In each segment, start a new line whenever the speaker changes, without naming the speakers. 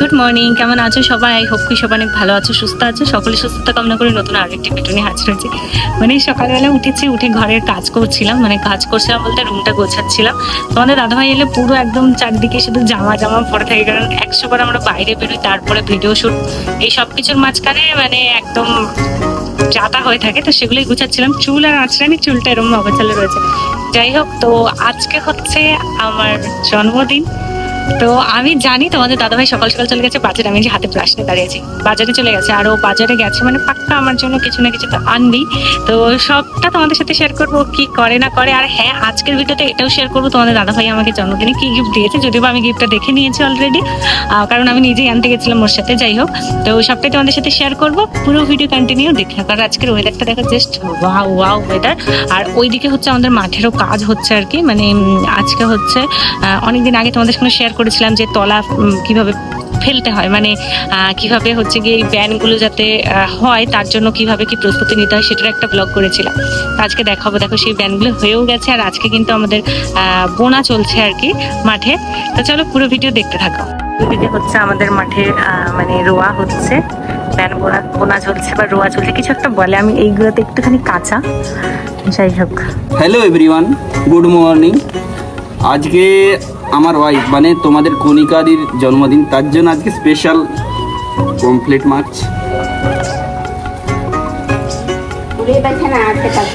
Good morning. কেমন আছো সবাই? আই হোপ কি সবাই অনেক ভালো আছো, সুস্থ আছো। সকলে সুস্থতা কামনা করে নতুন আরেকটি ভিডিও নিয়ে হাজির হয়েছি। মানে সকালবেলা উঠেছি, উঠে ঘরের কাজ করছিলাম। মানে কাজ করছিলাম বলতে রুমটা গোছাচ্ছিলাম। তোমাদের দাদাভাই এলে পুরো একদম চারদিকে শুধু জামা জামা পরে থাকে। কারণ একশো বার আমরা বাইরে বেরোই, তারপরে ভিডিও শুট এই সব কিছুর মাঝখানে মানে একদম যাতা হয়ে থাকে। তো সেগুলোই গুছাচ্ছিলাম। চুল আর আঁচড়ানি চুলটা এরকম অবচালে রয়েছে। যাই হোক, তো আজকে হচ্ছে আমার জন্মদিন। তো আমি জানি তোমাদের দাদাভাই সকাল সকাল চলে গেছে, বাজারে আমি যে হাতে ব্রাশ নিয়ে দাঁড়িয়েছি। বাজারে চলে গেছে আর ও বাজারে গেছে মানে পাক্কা আমার জন্য কিছু না কিছু তো আনবি। তো সবটা তোমাদের সাথে শেয়ার করব, কি করে না করে, আর হ্যাঁ আজকের ভিডিওতে এটাও শেয়ার করব, তোমাদের দাদাভাই আমাকে জন্মদিনে কি গিফট দিয়েছে, যদিও আমি গিফটটা দেখে নিয়েছি অলরেডি কারণ আমি নিজেই আনতে গেছিলাম ওর সাথে, যাই হোক। তো সবটাই তোমাদের সাথে শেয়ার করব, পুরো ভিডিও কন্টিনিউ দেখে কারণ আজকের ওয়েদারটা দেখো জাস্ট ওয়াও ওয়াও ওয়েদার আর ওইদিকে হচ্ছে আমাদের মাঠেরও কাজ হচ্ছে আর কি মানে আজকে হচ্ছে অনেকদিন আগে তোমাদের সঙ্গে শেয়ার করেছিলাম যে তলা কীভাবে ফেলতে হয় মানে কীভাবে হচ্ছে গিয়ে এই ব্যানগুলো যাতে হয়, তার জন্য কীভাবে কি প্রস্তুতি নিতে হয় সেটার একটা ব্লগ করেছিলাম। আজকে দেখাবো, দেখো সেই ব্যানগুলো হয়েও গেছে আর আজকে কিন্তু আমাদের বোনা চলছে আর কি মাঠে। তো চলো পুরো ভিডিও দেখতে থাকো। এদিকে হচ্ছে আমাদের মাঠে মানে রোয়া হচ্ছে, ব্যান বোনা বোনা চলছে বা রোয়া চলছে, কিছু একটা বলে। আমি এইগুলোতে একটুখানি কাঁচা, যাই হোক।
হ্যালো এভরিওয়ান গুড মর্নিং আজকে আমার ওয়াইফ মানে তোমাদের কণিকাদির জন্মদিন তার জন্য আজকে স্পেশাল কমপ্লিট মাছ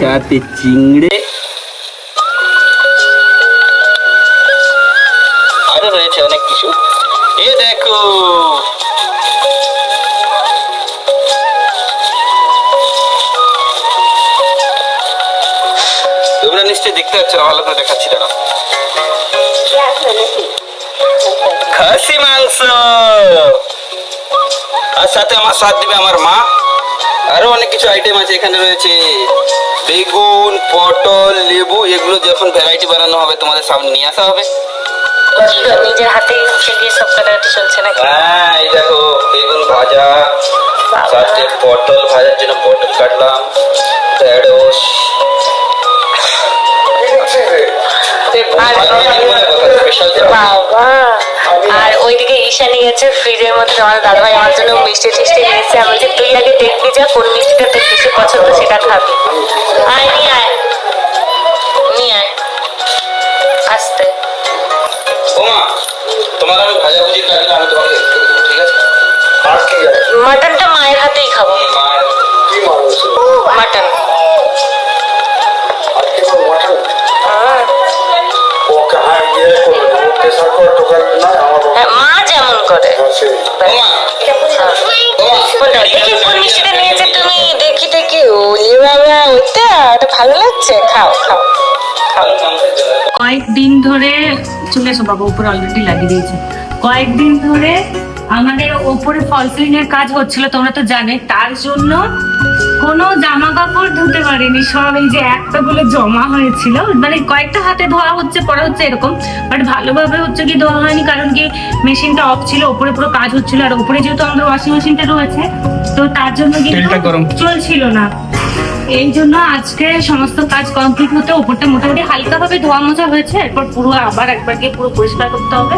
সাথে চিংড়ে। আরও রয়েছে অনেক কিছু। এ দেখো নিশ্চয়ই দেখতে পাচ্ছ না, ভালো করে দেখাচ্ছি না। খাসি মাংস! আর সাথে আমার সাথ দিবে আমার মা। আরও অনেক কিছু আইটেম আছে এখানে রয়েছে। বেগুন পটল লেবু এগুলো যখন ভ্যারাইটি বানানো হবে তোমাদের সামনে নিয়ে আসা হবে।
নিজের হাতে খেলিয়ে সব কাটাকাটি চলছে না
হ্যাঁ এই দেখো বেগুন ভাজা সাথে পটল ভাজার জন্য পটল কাটলাম ঢেঁড়স
বাবা। আর ওইদিকে ঈশা নিয়ে গেছে ফ্রিজের মধ্যে তোমার দাদাভাই আমার জন্য মিষ্টি টিষ্টি নিয়েছে। আমি বলছি তুই আগে দেখবি যা কোন মিষ্টিটা তোর বেশি পছন্দ সেটা খাবি। আয় নিয়ে আয়। নিয়ে আয়। আসতে।
ওমা তোমার আমি ভাজা ভুজি কাটলে আমি তোমাকে help করে দেবো, ঠিক আছে?
আর কি আছে?
মাটনটা মায়ের হাতেই খাব। মাটন। মা যেমন করে।
হ্যাঁ, সেই।
ওমা ওমা
দেখি কোন মিষ্টিটা নিয়েছে তুমি দেখি দেখি। ওলি বাবা ওইটা ওটা ভালো লাগছে। খাও খাও কয়েকদিন ধরে চলে এসো বাবা উপরে অলরেডি লাগিয়ে দিয়েছে। কয়েকদিন ধরে আমাদের ওপরে ফল এর কাজ হচ্ছিল তোমরা তো জানে তার জন্য কোনো জামা কাপড় ধুতে পারিনি সব এই যে একটা বলে জমা হয়েছিল। মানে কয়েকটা হাতে ধোয়া হচ্ছে পরে হচ্ছে এরকম বাট ভালোভাবে হচ্ছে কি ধোয়া হয়নি কারণ কি মেশিনটা অফ ছিল ওপরে পুরো কাজ হচ্ছিল আর ওপরে যেহেতু আমাদের ওয়াশিং মেশিনটা রয়েছে তো তার জন্য কিন্তু চলছিল না। এই জন্য আজকে সমস্ত কাজ কমপ্লিট হতে উপরটা মোটামুটি হালকা ভাবে ধোয়া মোছা হয়েছে এরপর পুরো আবার একবার গিয়ে পুরো পরিষ্কার করতে হবে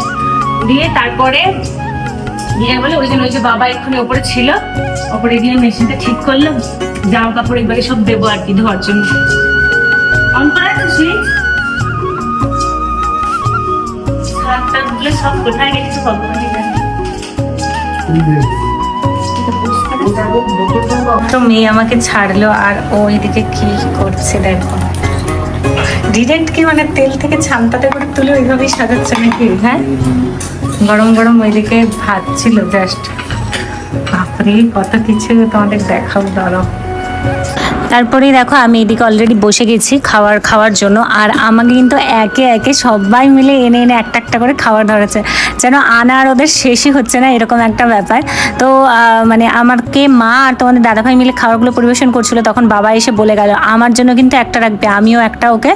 দিয়ে তারপরে দিয়ে বলে, ওই জন্য ওই যে বাবা এক্ষুনি ওপরে ছিল, ওপরে গিয়ে মেশিনটা ঠিক করল, জামা কাপড় একবারে সব দেবো আর কি ধোয়ার জন্য। অন করা তো তো মেয়ে আমাকে ছাড়লো, আর ও এদিকে কি করছে দেখো। ডিরেক্ট কি মানে তেল থেকে ছানটাতে করে তুলে ওইভাবেই সাজাচ্ছে নাকি? হ্যাঁ? গরম গরম ওইদিকে ভাত ছিল জাস্ট বাপরে কত কিছু তোমাদের দেখাও দাঁড়াও। তারপরেই দেখো আমি এদিকে অলরেডি বসে গেছি খাওয়ার খাওয়ার জন্য। আর আমাকে কিন্তু একে একে সবাই মিলে এনে এনে একটা একটা করে খাবার ধরেছে। যেন আনার ওদের শেষই হচ্ছে না, এরকম একটা ব্যাপার। তো মানে আমাকে মা আর তোমাদের দাদাভাই মিলে খাবারগুলো পরিবেশন করছিল, তখন বাবা এসে বলে গেল, আমার জন্য কিন্তু একটা রাখবে, আমিও একটা ওকে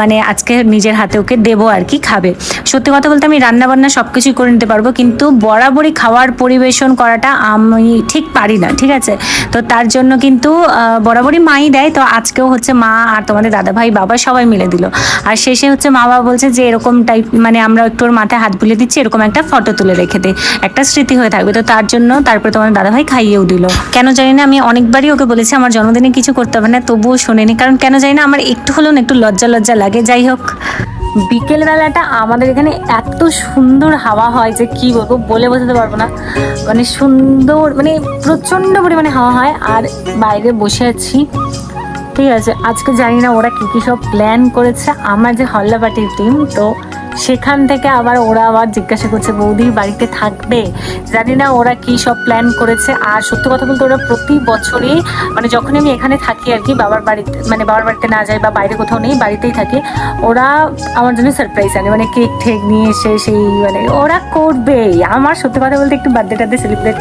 মানে আজকে নিজের হাতে ওকে দেবো আর কি, খাবে। সত্যি কথা বলতে আমি রান্নাবান্না সব কিছুই করে নিতে পারব, কিন্তু বরাবরই খাওয়ার পরিবেশন করাটা আমি ঠিক পারি না, ঠিক আছে? তো তার জন্য কিন্তু বরাবরই মাই দেয়, তো আজকেও হচ্ছে মা আর তোমাদের দাদা ভাই বাবা সবাই মিলে দিল। আর শেষে হচ্ছে মা বাবা বলছে যে এরকম টাইপ মানে আমরা একটু ওর মাথায় হাত বুলিয়ে দিচ্ছি, এরকম একটা ফটো তুলে রেখে দে। একটা স্মৃতি হয়ে থাকবে, তো তার জন্য তারপরে তোমাদের দাদা ভাই খাইয়েও দিল। কেন জানি না, আমি অনেকবারই ওকে বলেছি, আমার জন্মদিনে কিছু করতে হবে না, তবুও শোনেনি। কারণ কেন জানি না, আমার একটু হলেও একটু লজ্জা লজ্জা লাগে। যাই হোক বিকেল বেলাটা আমাদের এখানে এত সুন্দর হাওয়া হয় যে কি বলব, বলে বোঝাতে পারব না। মানে সুন্দর মানে প্রচণ্ড পরিমাণে হাওয়া হয়। আর বাইরে বসে আছি। ঠিক আছে, আজকে জানি না ওরা কি কি সব প্ল্যান করেছে। আমার যে হল্লা পার্টির টিম তো সেখান থেকে আবার ওরা আবার জিজ্ঞাসা করছে, বৌদির বাড়িতে থাকবে? জানি না ওরা কি সব প্ল্যান করেছে। আর সত্যি কথা বলতে ওরা প্রতি বছরই মানে যখন আমি এখানে থাকি আর কি, বাবার বাড়িতে মানে বাবার বাড়িতে না যাই বা বাইরে কোথাও নেই, বাড়িতেই থাকি, ওরা আমার জন্য সারপ্রাইজ আনে। মানে কেক ঠেক নিয়ে এসে সেই মানে ওরা করবেই। আমার সত্যি কথা বলতে একটু বার্থডে টার্থডে সেলিব্রেট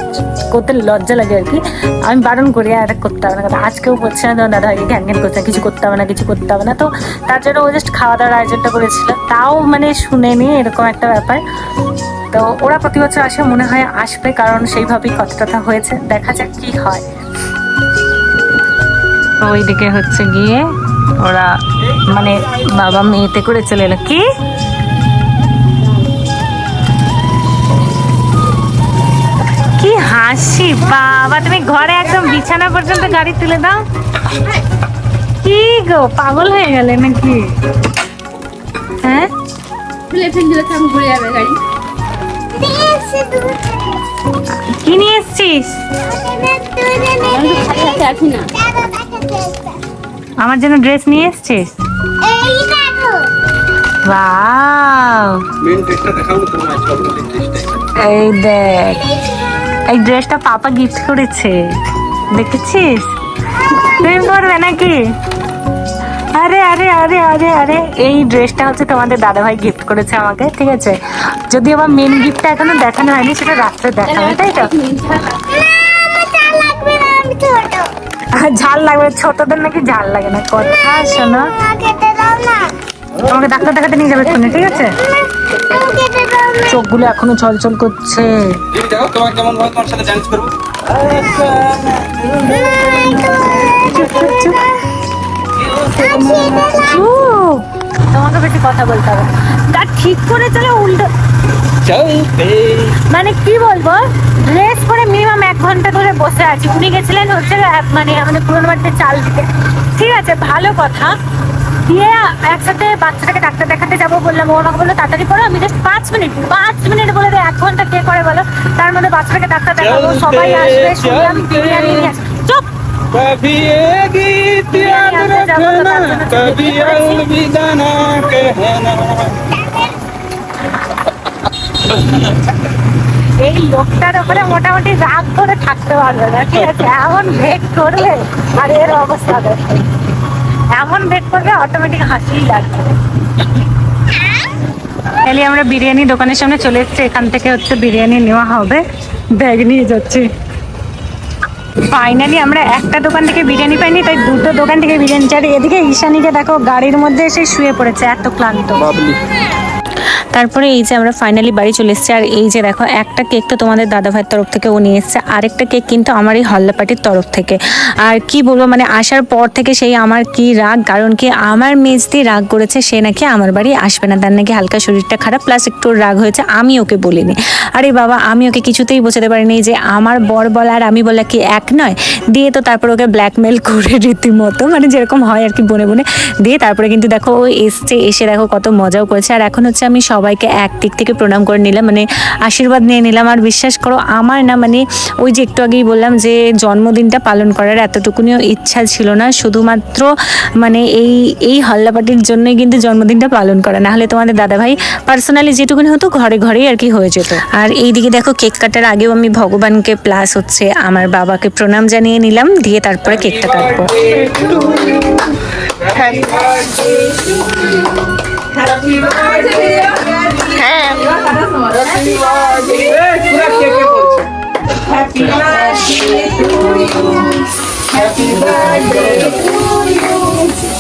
করতে লজ্জা লাগে আর কি। আমি বারণ করি, আর করতে হবে না আজকেও বলছে না দাদা ভাই ঘ্যান ঘ্যান করছে কিছু করতে হবে না, কিছু করতে হবে না। তো তার জন্য ও জাস্ট খাওয়া দাওয়ার আয়োজনটা করেছিল। তাও মানে শুনেনি এরকম একটা ব্যাপার। তো ওরা প্রতি বছর আসে, মনে হয় আসবে কারণ সেইভাবেই কথা টথা হয়েছে। দেখা যাক কি হয়। ওইদিকে হচ্ছে গিয়ে ওরা মানে বাবা মেয়েতে করে চলে এলো। কি? কি হাসি, বাবা, তুমি ঘরে একদম বিছানা পর্যন্ত গাড়ি তুলে দাও। কি গো, পাগল হয়ে গেলে নাকি?
খুলে দিলে তো আমি ঘুরে যাবে গাড়ি।
কি নিয়ে এসছিস? আমার জন্য ড্রেস নিয়ে এসছিস?
মেন
এই দেখ এই ড্রেসটা পাপা গিফট করেছে। দেখেছিস? তুমি পরবে নাকি? আরে আরে আরে আরে আরে এই ড্রেসটা হচ্ছে তোমাদের দাদা ভাই গিফট করেছে আমাকে ঠিক আছে যদি আমার মেন গিফটটা এখনও দেখানো হয়নি সেটা রাত্রে দেখাবে তাই তো আর ঝাল লাগবে ছোটদের নাকি ঝাল লাগে না কথা শোনো তোমাকে ডাক্তার দেখাতে নিয়ে যাবে শুনে ঠিক আছে চোখগুলো এখনও ছলছল করছে
তোমার কেমন তোমার সাথে ডান্স করব।
তোমাকে বেশি কথা বলতে হবে। তা ঠিক করে চলে উল্টো। মানে কি বলব? ড্রেস পরে মিনিমাম এক ঘণ্টা ধরে বসে আছি। উনি গেছিলেন হচ্ছে মানে আমাদের পুরোনো বাড়িতে চাল দিতে। ঠিক আছে ভালো কথা। দিয়ে একসাথে বাচ্চাটাকে ডাক্তার দেখাতে যাব বললাম। ও আমাকে বলল তাড়াতাড়ি করো আমি জাস্ট পাঁচ মিনিট পাঁচ মিনিট বলে দেয় এক ঘণ্টা কে করে বলো? তার মধ্যে বাচ্চাটাকে ডাক্তার দেখাবো সবাই আসবে শুনলাম। বিরিয়ানি চুপ!
कभी ये गीत याद रखना कभी अलविदा ना कहना
এই লোকটার উপরে মোটামুটি রাগ করে থাকতে পারবে না ঠিক আছে এমন ভেট করবে আর এর অবস্থা দেখো এমন ভেট করবে অটোমেটিক হাসিই লাগবে তাহলে আমরা বিরিয়ানি দোকানের সামনে চলে এসেছি এখান থেকে হচ্ছে বিরিয়ানি নেওয়া হবে ব্যাগ নিয়ে যাচ্ছি ফাইনালি আমরা একটা দোকান থেকে বিরিয়ানি পাইনি, তাই দুটো দোকান থেকে বিরিয়ানি। চাই এদিকে ঈশানীকে দেখো, গাড়ির মধ্যে এসে শুয়ে পড়েছে, এত ক্লান্ত। তারপরে এই যে আমরা ফাইনালি বাড়ি চলে এসেছি, আর এই যে দেখো, একটা কেক তো তোমাদের দাদা ভাইয়ের তরফ থেকে ও নিয়ে এসেছে, আরেকটা কেক কিন্তু আমার এই হল্লা পার্টির তরফ থেকে। আর কি বলব মানে আসার পর থেকে সেই আমার কি রাগ, কারণ কি আমার মেজদি রাগ করেছে, সে নাকি আমার বাড়ি আসবে না, তার নাকি হালকা শরীরটা খারাপ প্লাস একটু রাগ হয়েছে, আমি ওকে বলিনি। আরে বাবা, আমি ওকে কিছুতেই বোঝাতে পারিনি যে আমার বর বলা আর আমি বলা কি এক নয়, দিয়ে তো তারপর ওকে ব্ল্যাকমেল করে রীতিমতো মানে যেরকম হয় আর কি বনে বনে, দিয়ে তারপরে কিন্তু দেখো ও এসছে, এসে দেখো কত মজাও করেছে, আর এখন হচ্ছে আমি সবাইকে এক দিক থেকে প্রণাম করে নিলাম মানে আশীর্বাদ নিয়ে নিলাম। আর বিশ্বাস করো, আমার না মানে ওই যে একটু আগেই বললাম যে জন্মদিনটা পালন করার এতটুকুনিও ইচ্ছা ছিল না। শুধুমাত্র মানে এই এই হল্লাপাটির জন্যই কিন্তু জন্মদিনটা পালন করা। না হলে তোমাদের দাদাভাই পার্সোনালি যেটুকুনি হতো ঘরে ঘরেই আর কি হয়ে যেত। আর এইদিকে দেখো কেক কাটার আগেও আমি ভগবানকে প্লাস হচ্ছে আমার বাবাকে প্রণাম জানিয়ে নিলাম, দিয়ে তারপরে কেকটা কাটবো।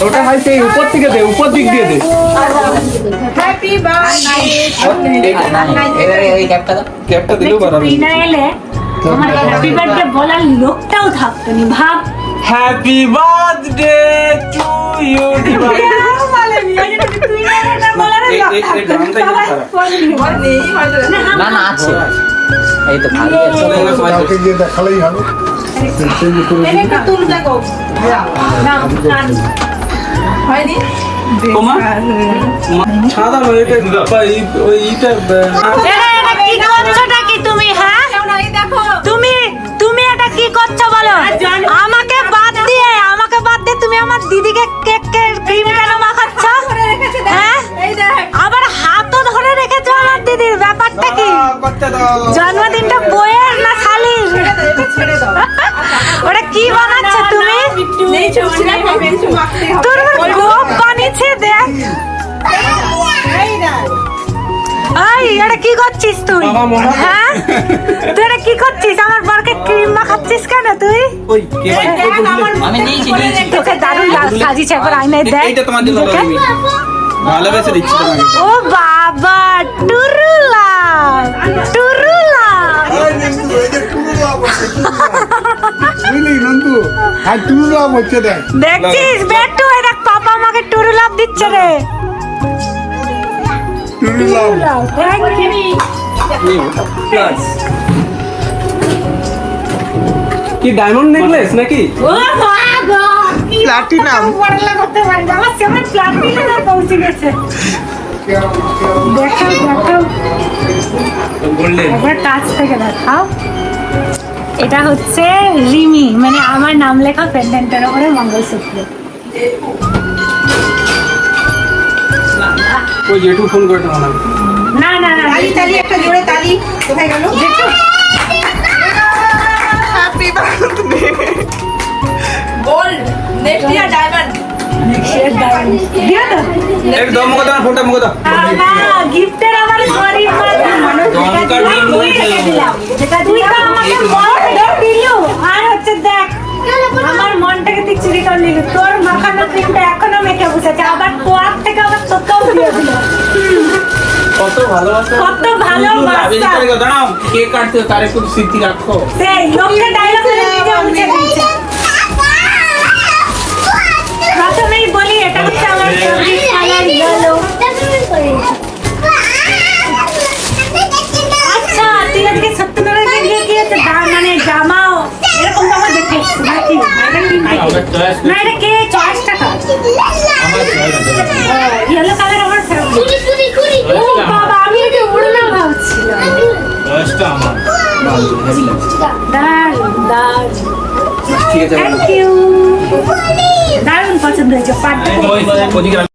ওটা ভাই সেই উপর থেকে দে উপর দিক দিয়ে দে
ক্যাপটা দিলেও বাড়াবে
না এলে আমার হ্যাপি বার্থডে বলার লোকটাও থাকতো নি ভাব
হ্যাপি বার্থডে টু ইউ
না না আছে। এই তো ভালো আছে।
গিয়ে দেখালেই হবে সেই
তোমার সাদা নয়
আমার দিদিকে কেক ক্রিম কেন মাখাচ্ছ হ্যাঁ আবার হাতও ধরে রেখেছো আমার দিদির ব্যাপারটা কি জন্মদিনটা বইয়ের না শালির ওটা কি বানাচ্ছ তুমি তোর গোপ বানিয়েছে দেখ এই এটা কি করছিস তুই? হ্যাঁ? তুই এটা কি করছিস? আমার বরকে ক্রিম মাখাচ্ছিস কেন তুই?
ওই কে ভাই
আমি নিয়েছি নিয়েছি।
তোকে দারুণ লাল সাজিয়েছে একবার আয়নায় দেখ।
এইটা তোমার জন্য
নিজেকে।
ভালোবেসে দিচ্ছি তোমাকে।
ও বাবা টুরুলা টুরুলা। দেখছিস? বেটু দেখ পাপা আমাকে টুরুলাভ দিচ্ছে রে।
টুরু লাভ
কি ডায়মন্ড নেকলেস নাকি?
ও প্লাটিনাম পড়লা করতে পারি না। আমার সেমন প্লাটিনাম পৌঁছে গেছে। দেখাও দেখাও। একবার কাছ থেকে দেখাও। এটা হচ্ছে রিমি মানে আমার নাম লেখা পেন্ডেন্টের ওপরে মঙ্গলসূত্র।
ওই জেঠু ফোন করে তোমার
না না না
তালি তালি একটা জোরে তালি। কোথায় গেল? গোল্ড নেক্সট ইয়ার ডায়মন্ড
তো যেটা তুই তো আমাকে দিলু। আর হচ্ছে দেখ আমার মনটাকে
ভালোবাসা
কত ভালোবাসা।
দাঁড়াও কে কাটতে তার একটু স্মৃতি রাখো
সেই লোককে ডায়লগ নিজে মুছে দিচ্ছে প্রথমেই বলি এটা হচ্ছে আমার ফেভারিট কালার ইয়েলো আচ্ছা তুই আজকে সত্যনারায়ণ দিয়ে গিয়েছে মানে জামাও এরকম তো আমার দেখে এসেছি, নাকি এটা কি না এটা কে দারুণ দারুণ
ঠিক আছে
থ্যাংক ইউ দারুণ পছন্দ হয়েছে